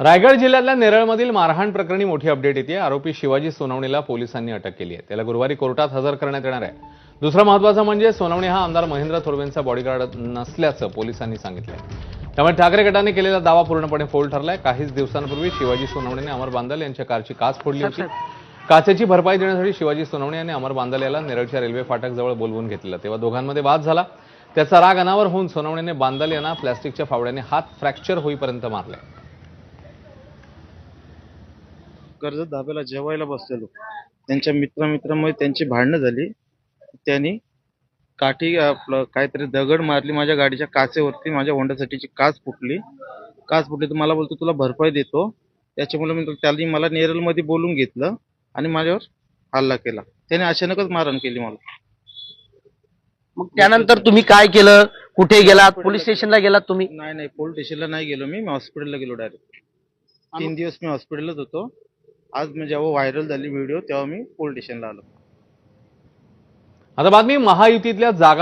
रायगड जिल्ह्यातल्या नेरळमधील मारहाण प्रकरणी मोठी अपडेट येते आरोपी शिवाजी सोनवणेला पोलिसांनी अटक केली आहे. त्याला गुरुवारी कोर्टात हजर करण्यात येणार आहे. दुसरं महत्वाचं म्हणजे सोनवणे हा आमदार महेंद्र थोरवेंचा बॉडीगार्ड नसल्याचं पोलिसांनी सांगितलंय. त्यामुळे ठाकरे गटाने केलेला दावा पूर्णपणे फोल ठरलाय. काहीच दिवसांपूर्वी शिवाजी सोनवणेने अमर बांदल यांच्या कारची काच फोडली होती. काचेची भरपाई देण्यासाठी शिवाजी सोनवणे यांनी अमर बांदल याला नेरळच्या रेल्वे फाटक जवळ बोलवून घेतलं तेव्हा दोघांमध्ये वाद झाला. त्याचा राग अनावर होऊन सोनवणेने बांदल यांना प्लॅस्टिकच्या फावड्याने हात फ्रॅक्चर होईपर्यंत मारले कर्जत धाब्याला जेवायला बसलेलो. त्यांच्या मित्रामित्रांमध्ये त्यांची भांडणं झाली. त्यांनी काठी आपलं काहीतरी दगड मारली माझ्या गाडीच्या काचेवरती माझ्या होंडासाठीची काच फुटली. काच फुटली तर मला बोलतो तुला भरपाई देतो. त्याच्यामुळे मी त्यांनी मला नेरलमध्ये बोलून घेतलं आणि माझ्यावर हल्ला केला. त्याने अचानकच मारहाण केली मला. मग त्यानंतर तुम्ही काय केलं? कुठे गेलात? पोलीस स्टेशनला गेलात तुम्ही? नाही नाही पोलीस स्टेशनला नाही गेलो मी. मी हॉस्पिटलला गेलो डायरेक्ट. तीन दिवस मी हॉस्पिटलच होतो. आज मी जेव्हा व्हायरल झाली व्हिडिओ तेव्हा मी पोलीस स्टेशनला आलो. आता बातमी महायुतीतल्या जागा